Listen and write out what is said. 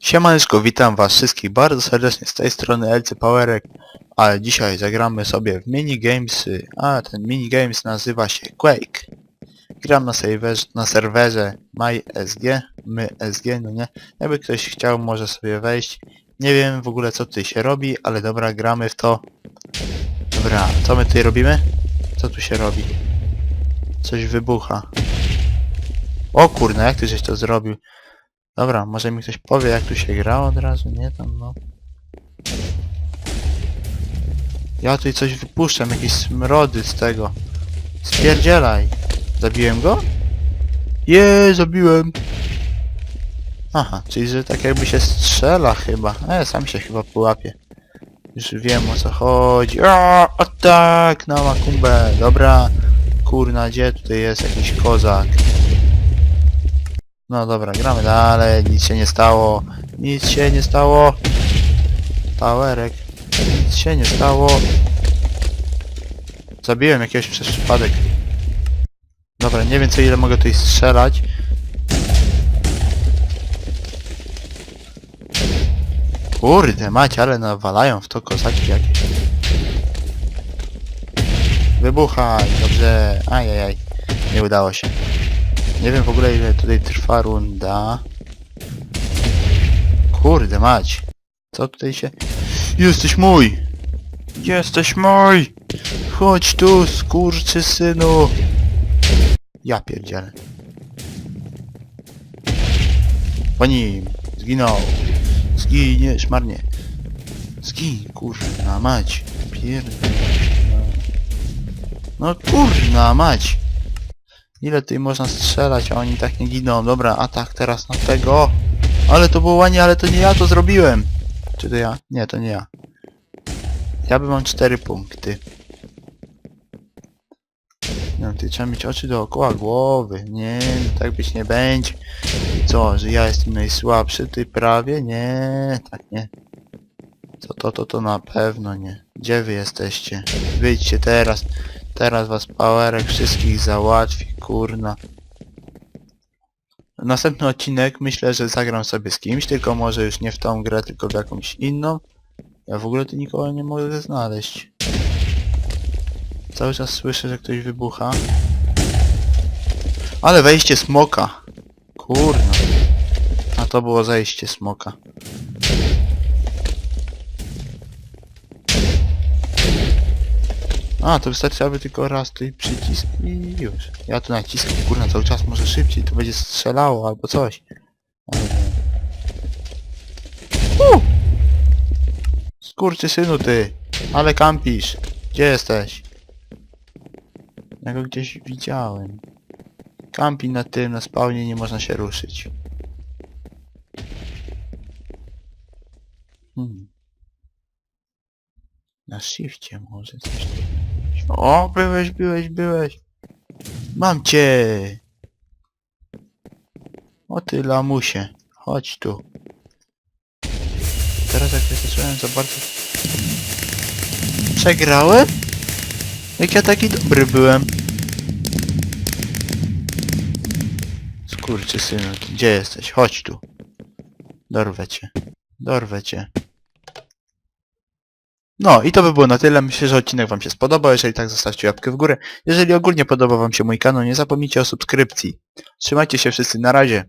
Siemaneczko, witam was wszystkich bardzo serdecznie z tej strony LC Powerek, a dzisiaj zagramy sobie w minigamesy, a ten minigames nazywa się Quake. Gram na serwerze, na serwerze MySG, my SG, no nie, jakby ktoś chciał może sobie wejść. Nie wiem w ogóle co tutaj się robi, ale dobra, gramy w to. Dobra, co my tutaj robimy? Co tu się robi? Coś wybucha. O kurna, jak ty żeś to zrobił? Dobra, może mi ktoś powie jak tu się gra od razu, nie tam no. Ja tutaj coś wypuszczam, jakieś smrody z tego. Spierdzielaj. Zabiłem go? Je, zabiłem. Aha, czyli że tak jakby się strzela chyba. E, sam się chyba pułapie. Już wiem o co chodzi. O, o tak, na makumbę. Dobra. Kurna, gdzie tutaj jest jakiś kozak? No dobra, gramy dalej, nic się nie stało, nic się nie stało. Powerek, nic się nie stało. Zabiłem jakiegoś przez przypadek. Dobra, nie wiem co ile mogę tutaj strzelać. Kurde macie, ale nawalają w to kozaki jakieś. Wybuchaj, dobrze. Ajajaj, nie udało się. Nie wiem w ogóle ile tutaj trwa runda. Kurde mać. Co tutaj się... Jesteś mój! Jesteś mój! Chodź tu, skurczy synu! Ja pierdzielę. Po nim! Zginął! Zginiesz marnie! Zgin, kurna mać! Pierdolę. No kurna mać! Ile tutaj można strzelać, a oni tak nie giną. Dobra, atak teraz na tego. Ale to było ładnie, ale to nie ja to zrobiłem. Czy to ja? Nie, to nie ja. Ja bym mam 4 punkty. No, ty trzeba mieć oczy dookoła głowy. Nie, no tak być nie będzie. I co, że ja jestem najsłabszy, ty prawie? Nie, tak nie. To, to, to, to na pewno nie. Gdzie wy jesteście? Wyjdźcie teraz. Teraz was Powerek wszystkich załatwi, kurna. Następny odcinek myślę, że zagram sobie z kimś, tylko może już nie w tą grę, tylko w jakąś inną. Ja w ogóle tu nikogo nie mogę znaleźć. Cały czas słyszę, że ktoś wybucha. Ale wejście smoka. Kurna. A to było zejście smoka. A, to wystarczy, aby tylko raz tutaj przycisk i już. Ja tu naciskam, kurna, cały czas może szybciej, to będzie strzelało albo coś. Uh! Skurczy synu ty, ale kampisz. Gdzie jesteś? Ja go gdzieś widziałem. Kampi na tym, na spawnie nie można się ruszyć. Hmm. Na shifcie może coś tu. O, byłeś, byłeś, byłeś. Mam cię. O ty lamusie. Chodź tu. Teraz jak ja zacząłem za bardzo... Przegrałem? Jak ja taki dobry byłem. Skurczy synu, gdzie jesteś? Chodź tu. Dorwę cię. Dorwę cię. No i to by było na tyle. Myślę, że odcinek Wam się spodobał. Jeżeli tak, zostawcie łapkę w górę. Jeżeli ogólnie podoba Wam się mój kanał, nie zapomnijcie o subskrypcji. Trzymajcie się wszyscy, na razie.